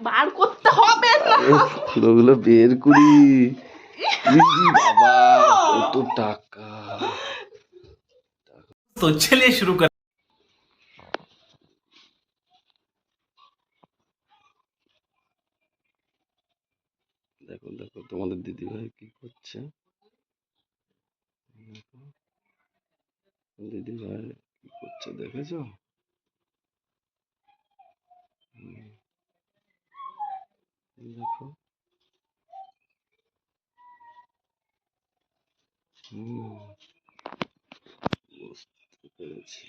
বার করতে হবে না। ওগুলো বের করি। বাবা কত টাকা। তো চলে শুরু কর। দেখো দেখো তোমাদের দিদিভাই কি করছে? দিদি ভাই কি করছে দেখেছ? দেখো হুম বুঝতে পেরেছি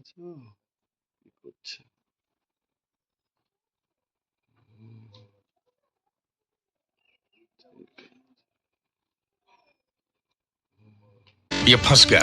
দেখেছো কি করছে হুম। ये फंस गया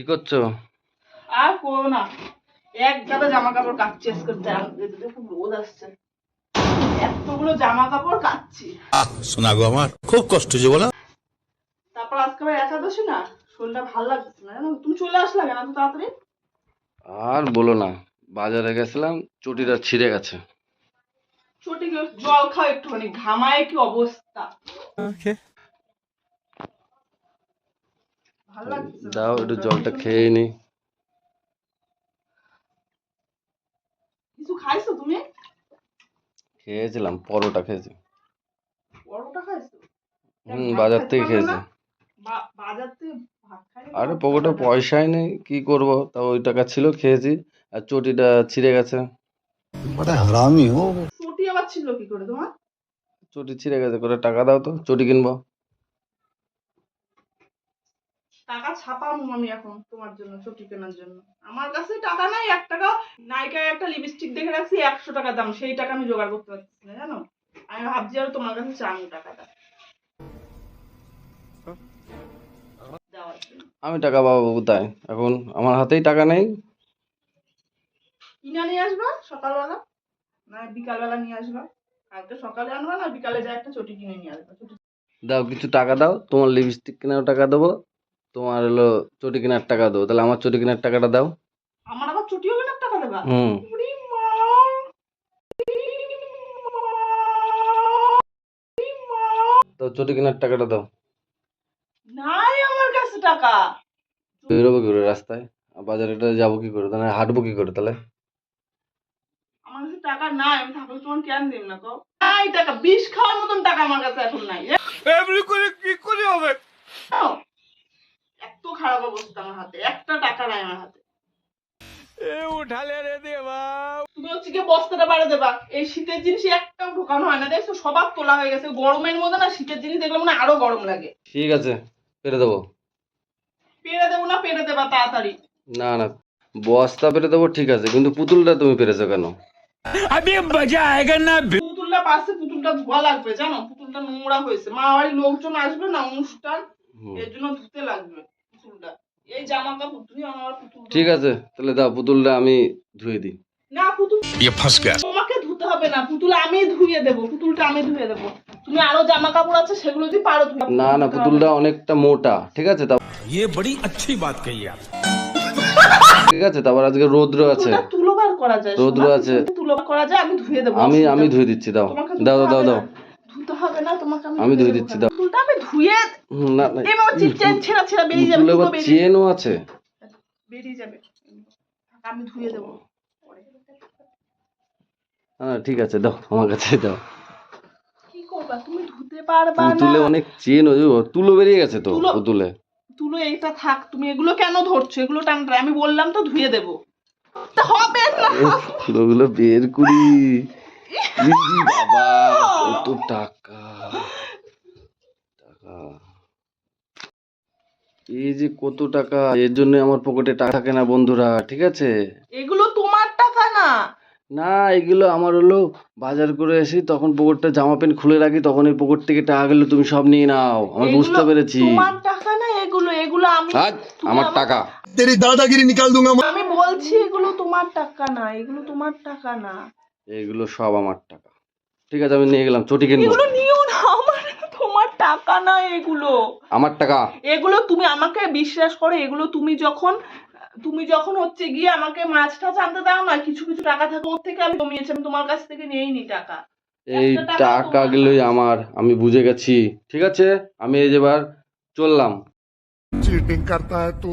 কি করছ? আর করো না। এক গাদা জামা কাপড় কাচ্ছি আজকে খুব রোদ আসছে। এতগুলো জামা কাপড় কাচ্ছি শোনা গো আমার খুব কষ্ট যে বলা। তারপর আজকে আবার একাদশী না? শরীরটা ভালো লাগছে না। জানো তুমি চলে আসলা কেন তো তাড়াতাড়ি? আর বলো না বাজারে গেছিলাম চটিটা ছিঁড়ে গেছে। চটি জল খাও একটুখানি ঘামায় কি অবস্থা? ওকে দাও একটু জলটা খেয়ে নি। কিছু খাইছো তুমি? খেয়েছিলাম পরোটা খেয়েছি। পরোটা খাইছো? হুম বাজার থেকে খেয়েছি। বাজার থেকে আরে পকেটে পয়সাই নেই কি করব? তা ওই টাকা ছিল খেয়েছি। আর চটিটা ছিঁড়ে গেছে। চটি চটি ছিঁড়ে গেছে করে টাকা দাও তো চটি কিনবো। টাকা ছাপাবো আমি এখন তোমার জন্য চটি কেনার জন্য। আমার কাছে টাকা নাই এক টাকা। নাইকায় একটা লিপস্টিক দেখে রাখছি একশো টাকা দাম। সেই টাকা আমি জোগাড় করতে পারছি না জানো? আমি ভাবছি আর তোমার কাছে চাঙু টাকাটা। আমি টাকা পাবো কোথায়? এখন আমার হাতেই টাকা নেই। কিনা নিয়ে আসবা সকালবেলা? না বিকালবেলা নিয়ে আসবা? কালকে সকালে আনবা না বিকালে যা একটা চটি কিনে নিয়ে আসবা? দাও কিছু টাকা দাও। তোমার লিপস্টিক কেনার টাকা দেবো। তোমার হলো চটি কেনার টাকা দেবো। তাহলে আমার চটি কেনার টাকাটা দাও। আমার আবার চটিও কেনার টাকা দেবা? হুম। তো চটি কেনার টাকাটা দাও। নাই আমার কাছে টাকা। বেরোবো কি করে রাস্তায়? আর বাজারেটা যাব কি করে? তাহলে হাঁটবো কি করে তাহলে? আমার কাছে টাকা নাই আমি থাকলে তোমার কেন দিম না কো নাই টাকা বিষ খাওয়ার মতন টাকা আমার কাছে এখন নাই। এমনি করে কি করে হবে? খারাপ অবস্থা আমার হাতে। একটা টাকা নাই আমার হাতে। বস্তা পেরে দেবো ঠিক আছে কিন্তু পুতুলটা তুমি পেরেছ কেন? আমি পুতুলটা পাশে পুতুলটা ধোয়া লাগবে জানো? পুতুলটা নোংরা হয়েছে। মা বাড়ির লোকজন আসবে না অনুষ্ঠান এর জন্য ধুতে লাগবে। জামা কাপড় ধুয়ে আমার পুতুল ঠিক আছে তাহলে দাও পুতুলটা আমি ধুয়ে দিই না পুতুল ये फंस गया তোমাকে ধুতে হবে না পুতুল আমি ধুয়ে দেবো পুতুলটা আমি ধুয়ে দেবো তুমি আরো জামা কাপড় আছে সেগুলো যদি পারো ধুয়ে না না পুতুলটা অনেকটা মোটা ঠিক আছে তা ये बड़ी अच्छी बात कही आप ঠিক আছে তারপর আজকে রৌদ্র আছে পুতুলটা তুলোবার করা যায় রৌদ্র সোনা, আছে। পুতুলটা তুলোবার করা যায় আমি ধুয়ে দেবো আমি অসুবিধা আমি নেই। ধুয়ে দিচ্ছি দাও তোমাকে দাও ধুতে দাও হবে দাও না। ধুতে তুলতে হবে না তোমাকে আমি আমি ধুয়ে দেবো দিচ্ছি, কেন? দাও। ধুয়ে না না চেন ছেঁড়া ছেঁড়া বেরিয়ে যাবে বেরিয়ে চেনও আছে। বেরিয়ে যাবে। আমি ধুয়ে দেবো। হ্যাঁ ঠিক আছে দাও আমার কাছে দাও। কি করবা? তুমি ধুতে পারবা না। পুতুলে অনেক চেন তুলো বেরিয়ে গেছে তো তুলো- তুলো এইটা থাক তুমি এগুলো কেন ধরছো? এগুলো টান আমি বললাম তো ধুয়ে দেবো। তা হবে না। তুলোগুলো বের করি। বাবা কত টাকা। এই যে কত টাকা এর জন্য আমার পকেটে টাকা থাকে না বন্ধুরা ঠিক আছে? এগুলো তোমার টাকা না? না এগুলো আমার হলো বাজার করে আসি তখন পকেটটা জামা প্যান্ট খুলে রাখি তখন এই পকেট থেকে টাকাগুলো তুমি সব নিয়ে নাও আমি বুঝতে পেরেছি। তোমার টাকা না এগুলো এগুলো আমি আজ আমার টাকা। তেরি দাদাগিরি নিকাল দুঙ্গা আমি বলছি এগুলো তোমার টাকা না এগুলো তোমার টাকা না। এগুলো সব আমার টাকা। ঠিক আছে আমি নিয়ে গেলাম চটি কিনবো। এগুলো নিয়ে টাকা না এগুলো? আমার টাকা। এগুলো তুমি আমাকে বিশ্বাস করো এগুলো তুমি যখন তুমি যখন হচ্ছে গিয়ে আমাকে মাছ টাছ দাও না কিছু কিছু টাকা থাকে ওর থেকে আমি কমিয়েছি আমি তোমার কাছ থেকে নেইনি টাকা। এই টাকাগুলোই আমার আমি বুঝে গেছি। ঠিক আছে? আমি এই এবার চললাম। চিটিং করতা হ্যায় তো